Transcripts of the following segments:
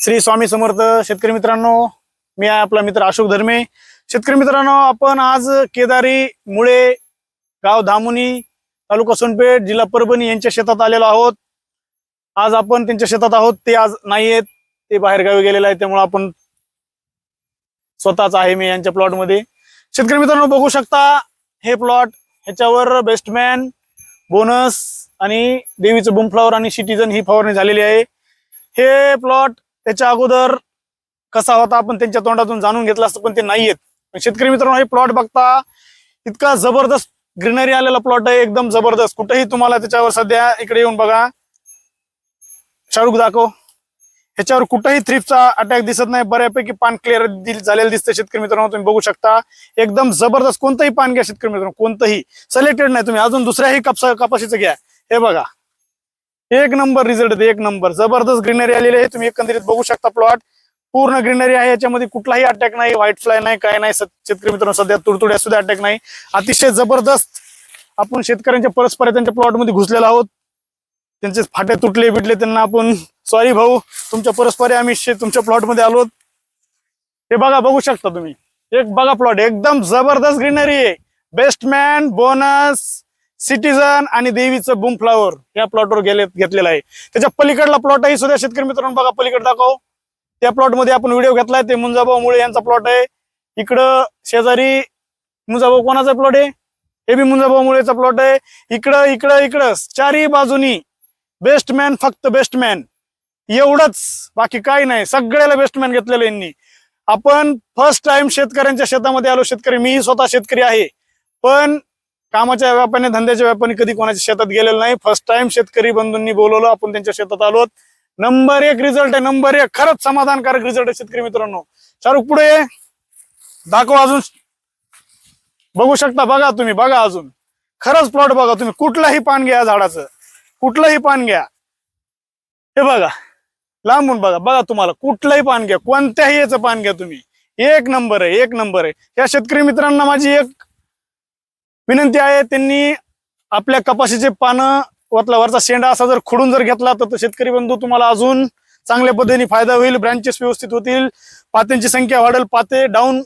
श्री स्वामी समर्थ शेतकरी मित्रांनो मी आहे आपला मित्र अशोक धर्मे. शेतकरी मित्रांनो आपण आज केदारी मुळे गाव धामुनी तालुका सोनपेठ जिल्हा परभणी यांच्या शेतात आलेलो आहोत. आज आपण त्यांच्या शेतात आहोत ते आज नाही आहेत ते बाहेर गावी गेलेले आहेत त्यामुळे आपण स्वतःच आहे मी यांच्या प्लॉटमध्ये शेतकरी मित्रांनो बघू शकता हे प्लॉट ह्याच्यावर बेस्टमॅन बोनस आणि देवीचं बुमफ्लावर आणि सिटीजन ही फवारणी झालेली आहे. हे प्लॉट त्याच्या अगोदर कसा होता आपण त्यांच्या तोंडातून जाणून घेतला असतं पण ते नाहीयेत पण शेतकरी मित्रांनो हे प्लॉट बघता इतका जबरदस्त ग्रीनरी आलेला प्लॉट आहे एकदम जबरदस्त. कुठेही तुम्हाला त्याच्यावर सध्या इकडे येऊन बघा. शाहरुख दाखव. ह्याच्यावर कुठेही थ्रीपचा अटॅक दिसत नाही. बऱ्यापैकी पान क्लिअर झालेलं दिसतं शेतकरी मित्रांनो तुम्ही बघू शकता. एकदम जबरदस्त कोणतंही पान घ्या शेतकरी मित्रांनो कोणतंही. सिलेक्टेड नाही तुम्ही. अजून दुसऱ्याही कपसा कपाशीचं घ्या. हे बघा. एक नंबर रिझल्ट एक नंबर. जबरदस्त ग्रीनरी आलेली आहे. तुम्ही एकंदरीत बघू शकता प्लॉट पूर्ण ग्रीनरी आहे. याच्यामध्ये कुठलाही अटॅक नाही. व्हाईट फ्लाय नाही काय नाही. शेतकरी मित्रांनो सध्या तुडतुड्या सुद्धा अटॅक नाही. अतिशय जबरदस्त आपण शेतकऱ्यांच्या परस्पर त्यांच्या प्लॉटमध्ये घुसलेलो आहोत. त्यांचे फाटे तुटले बिटले त्यांना आपण सॉरी भाऊ. तुमच्या परस्पर आम्ही शे- तुमच्या प्लॉटमध्ये आलो हे बघा बघू शकता तुम्ही. एक बघा प्लॉट एकदम जबरदस्त ग्रीनरी आहे. बेस्ट मॅन बोनस सिटीजन आणि देवीचं बुम फ्लावर या प्लॉटवर गेले घेतलेला आहे. त्याच्या पलीकडला प्लॉट आहे. सुद्धा शेतकरी मित्रांनो बघा पलीकडे दाखव. त्या प्लॉटमध्ये आपण व्हिडिओ घेतलाय. ते मुंजाभाऊ मुळे यांचा प्लॉट आहे. इकडं शेजारी मुंजाभाऊ कोणाचा प्लॉट आहे? हे बी मुंजाभाऊ मुळेचा प्लॉट आहे. इकडं इकडं इकडं चारही बाजूनी बेस्ट मॅन फक्त बेस्ट मॅन एवढंच. बाकी काही नाही. सगळ्याला बेस्टमॅन घेतलेलं यांनी. आपण फर्स्ट टाइम शेतकऱ्यांच्या शेतामध्ये आलो. शेतकरी मीही स्वतः शेतकरी आहे. पण कामाच्या व्यापाने धंद्याच्या व्यापाने कधी कोणाच्या शेतात गेलेलं नाही. फर्स्ट टाइम शेतकरी बंधूंनी बोलवलं आपण त्यांच्या शेतात आलो नंबर एक रिझल्ट आहे नंबर एक खरंच समाधानकारक रिझल्ट आहे शेतकरी मित्रांनो. शाहरुख पुढे ये. दाखव अजून. बघू शकता बघा तुम्ही बघा अजून. खरंच प्लॉट बघा तुम्ही. कुठलंही पान घ्या झाडाचं. कुठलंही पान घ्या. हे बघा. लांबून बघा. बघा तुम्हाला कुठलंही पान घ्या. कोणत्याही याचं पान घ्या तुम्ही. एक नंबर आहे एक नंबर आहे. या शेतकरी मित्रांना माझी एक विनंती आहे त्यांनी आपल्या कपाशीचे पानं वरचा शेंडा असा जर खुडून जर घेतला तर तो शेतकरी बंधू तुम्हाला अजून चांगल्या पद्धतीने फायदा होईल ब्रँचेस व्यवस्थित होतील पात्यांची संख्या वाढेल पाते डाऊन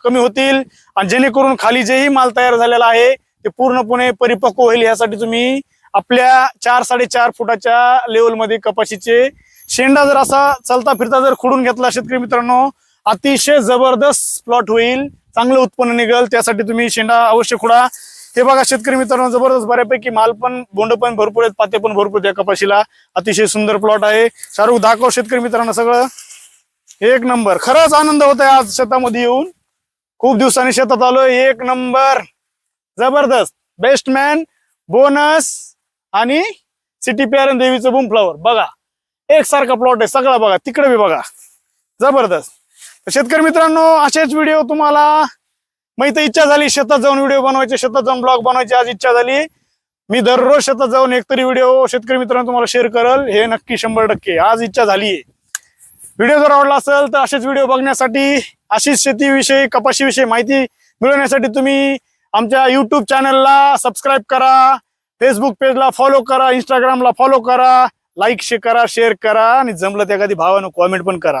कमी होतील आणि जेणेकरून खाली जेही माल तयार झालेला आहे ते पूर्णपणे परिपक्व होईल यासाठी तुम्ही आपल्या चार साडेचार फुटाच्या लेवलमध्ये कपाशीचे शेंडा जर असा चलता फिरता जर खुडून घेतला शेतकरी मित्रांनो अतिशय जबरदस्त प्लॉट होईल. चांगलं उत्पन्न निघेल त्यासाठी तुम्ही शेंडा अवश्य खुडा. हे बघा शेतकरी मित्रांनो जबरदस्त बऱ्यापैकी माल पण बोंड पण भरपूर आहेत पाते पण भरपूर आहेत कपाशीला. अतिशय सुंदर प्लॉट आहे. शाहरुख दाखव शेतकरी मित्रांनो सगळं. एक नंबर. खरंच आनंद होत आहे आज शेतामध्ये येऊन. खूप दिवसांनी शेतात आलोय. एक नंबर. जबरदस्त. बेस्ट मॅन बोनस आणि सिटी पेअर देवीचं बूम फ्लॉवर बघा. एकसारखा प्लॉट आहे. सगळा बघा. तिकडे बी बघा. जबरदस्त. शेतकरी मित्रांनो असेच व्हिडिओ तुम्हाला माहिती इच्छा झाली शेतात जाऊन व्हिडिओ बनवायचे शेतात जाऊन ब्लॉग बनवायची आज इच्छा झाली. मी दररोज शेतात जाऊन एकतरी व्हिडिओ शेतकरी मित्रांनो तुम्हाला शेअर करल. हे नक्की शंभर टक्के. आज इच्छा झाली. व्हिडिओ जर आवडला असेल तर असेच व्हिडिओ बघण्यासाठी अशीच शेतीविषयी कपाशीविषयी माहिती मिळवण्यासाठी तुम्ही आमच्या यूट्यूब चॅनलला सबस्क्राईब करा. फेसबुक पेजला फॉलो करा. इंस्टाग्रामला फॉलो करा. लाईक शे करा शेअर करा. आणि जमलं त्या कधी भावानं कॉमेंट पण करा.